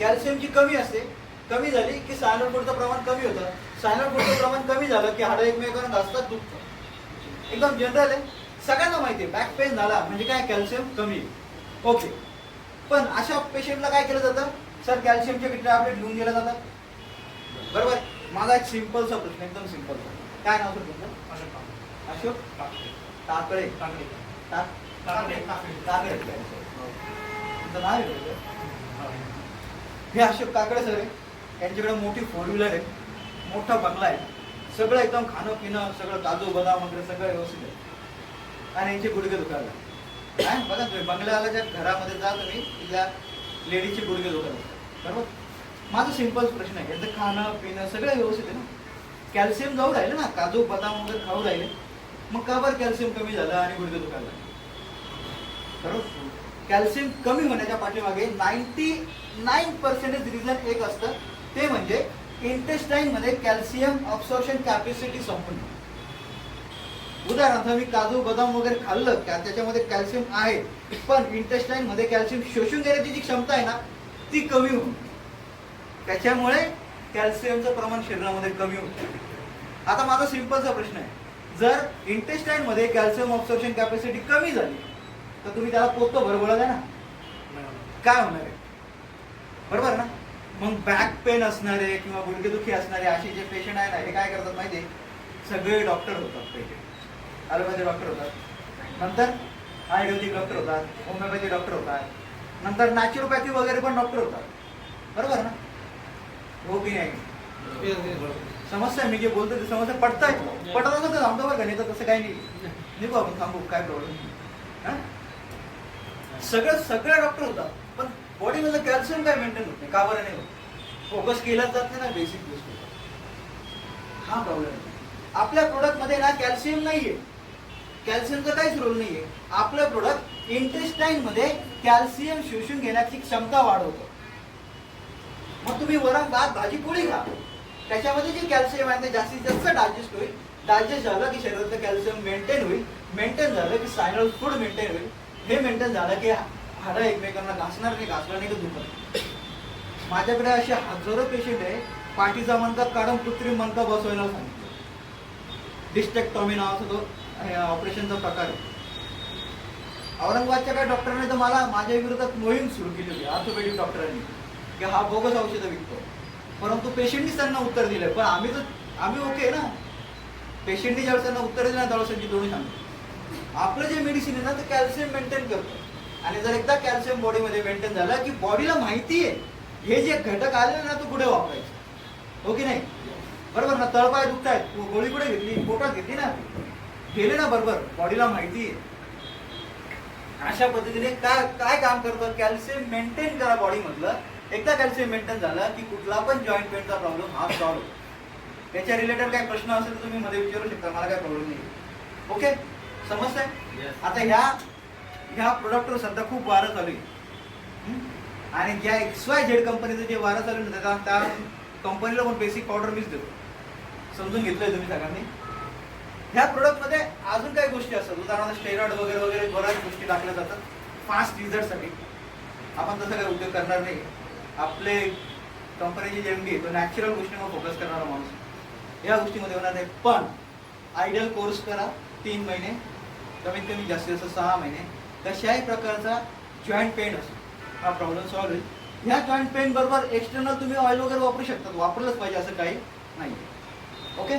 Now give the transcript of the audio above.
कॅल्शियमची कमी असते. कमी झाली की सायनल फूडचं प्रमाण कमी होतं. सायनल फूडचं प्रमाण कमी झालं की हाडं एकमेकांना घासतात दुखतं एकदम जनरल आहे. सगळ्यांना माहिती आहे बॅक पेन झाला म्हणजे काय? कॅल्शियम कमी. ओके. पण अशा पेशंटला काय केलं जातं? सर कॅल्शियमचे टॅबलेट लिहून दिल्या जातात? बरोबर? माझा एक सिम्पलचा प्रश्न एकदम सिम्पलचा काय नाव सर तुमचं? अशोक टाकळे टाक काकडे. काकडे. तुमचं नाव आहे? हे अशोक काकडे सर आहे यांच्याकडे मोठी फोर व्हीलर आहे. मोठा बंगला आहे. सगळं एकदम खाणं पिणं सगळं काजू बदाम वगैरे सगळं व्यवस्थित आहे. आणि यांचे गुडघे दुखायला काय? बघा तुम्ही बंगल्यावाल्याच्या घरामध्ये जा तुम्ही तिथल्या लेडीजचे गुडघे दुखायला बरोबर? माझा सिंपल प्रश्न आहे. यांचं खाणं पिणं सगळं व्यवस्थित आहे ना? कॅल्शियम जाऊ राहिलं ना? काजू बदाम वगैरे खाऊ राहिले. मग का बरं कॅल्शियम कमी झालं आणि गुडघे दुखायला बरोबर? कॅल्शियम कमी होण्याच्या पाठीमागे नाईन्टी नाईन पर्सेंटेज रिझन एक असतं. ते म्हणजे इंटेस्टाईनमध्ये कॅल्शियम अब्सॉर्प्शन कॅपॅसिटी संपून उदाहरणार्थ मी काजू बदाम वगैरे खाल्लं का त्याच्यामध्ये कॅल्शियम आहे. पण इंटेस्टाईन मध्ये कॅल्शियम शोषून घेण्याची जी क्षमता आहे ना ती कमी होऊन त्याच्यामुळे कॅल्शियमचं प्रमाण शरीरामध्ये कमी होतं आता माझा सिम्पलचा प्रश्न आहे. जर इंटेस्टाईन मध्ये कॅल्शियम अब्सॉर्प्शन कॅपॅसिटी कमी झाली तर तुम्ही त्याला पोचतो बरोबर द्या ना? काय होणार आहे? बरोबर ना? मग बॅक पेन असणारे किंवा गुडघेदुखी असणारे असे जे पेशंट आहे ना हे काय करतात माहिती आहे सगळे डॉक्टर होतात पेशंट ॲलोपॅथी डॉक्टर होतात. नंतर आयुर्वेदिक डॉक्टर होतात. होमिओपॅथी डॉक्टर होतात. नंतर नॅचरोपॅथी वगैरे पण डॉक्टर होतात. बरोबर ना? हो की नाही? समस्या मी जे बोलतो ते समस्या पडताय पटत असं तर थांबतो बरं का नाही तर तसं काही नाही. निघू आपण थांबू. काय प्रॉब्लेम सगळं सगळे डॉक्टर होतात पण बॉडीमधलं कॅल्शियम काय मेंटेन होत नाही? का बरं नाही होत? फोकस केला जात नाही ना बेसिक गोष्टी हा प्रॉब्लेम आपल्या प्रोडक्टमध्ये ना कॅल्शियम नाहीये. कॅल्शियमचा काहीच रोल नाहीये. आपलं प्रोडक्ट इंटेस्टाईन मध्ये कॅल्शियम शोषून घेण्याची क्षमता वाढवतो. मग तुम्ही वरण भात भाजी पोळी खा. त्याच्यामध्ये जे कॅल्शियम आहे ते जास्तीत जास्त डायजेस्ट होईल. डायजेस्ट झालं की शरीरातलं कॅल्शियम मेंटेन होईल. मेंटेन झालं की सायनल फूड मेंटेन होईल. हे मेंटेन झालं की हाडं एकमेकांना घासणार नाही घासणार नाही का दुखत. माझ्याकडे असे हजारो पेशंट आहे पाठीचा मनका काढून कृत्रिम मनका बसवायला सांगितलं. डिस्टेक्टॉमी नावाचा तो ऑपरेशनचा प्रकार आहे. औरंगाबादच्या काही डॉक्टरांनी तर मला माझ्या विरोधात मोहीम सुरू केली होती ऑर्थोपेडिक डॉक्टरांनी की हा बोगस औषधं विकतो. परंतु पेशंटनीच त्यांना उत्तर दिलं पण आम्ही तर आम्ही ओके ना. पेशंटनी ज्यावेळेस त्यांना उत्तर दिलं ना त्यावेळेस त्यांची दोन्ही सांगतो आपलं जे मेडिसिन आहे ना ते कॅल्शियम मेंटेन करतं. आणि जर एकदा कॅल्शियम बॉडीमध्ये मेंटेन झालं की बॉडीला माहिती आहे हे जे घटक आले ना तो कुठे वापरायचं? हो की नाही? बरोबर ना तळपाय दुखतायत गोळी कुठे घेतली? पोटात घेतली ना. गेले ना बरोबर. बॉडीला माहिती आहे. अशा पद्धतीने काय काय काम करतं? कॅल्शियम मेंटेन करा बॉडी मधलं एकदा कॅल्शियम मेंटेन झालं की कुठला पण जॉईंट पेनचा प्रॉब्लेम हा सॉल्व्ह त्याच्या रिलेटेड काही प्रश्न असेल तर तुम्ही मध्ये विचारू शकता. मला काय प्रॉब्लेम नाही. ओके समजतंय? आता ह्या ह्या प्रोडक्टवर सध्या खूप वारं चालू आहे. हं? आणि ज्या एक्स वाय झेड कंपनीचं जे वारं चालू आहे ना, त्या त्या कंपनीला पण बेसिक पावडर मीच देतो. समजून घेतलंय तुम्ही सगळ्यांनी. ह्या प्रोडक्टमध्ये अजून काही गोष्टी असतात. उदाहरणार्थ स्टेरॉइड वगैरे वगैरे बऱ्याच गोष्टी टाकल्या जातात. फास्ट रिझल्टसाठी आपण तसं काही उद्योग करणार नाही. आपले कंपनीची जे डी तो नॅचरल गोष्टींवर फोकस करणारा माणूस या गोष्टीमध्ये होणार नाही. पण आयडियल कोर्स करा. तीन महिने कमीत कमी जास्तीत जास्त सहा महिने. कशाही प्रकारचा जॉईंट पेन असो हा प्रॉब्लेम सॉल्व्ह होईल. ह्या जॉईंट पेन बरोबर एक्सटर्नल तुम्ही ऑइल वगैरे वापरू शकतात. वापरलंच पाहिजे असं काही नाही ओके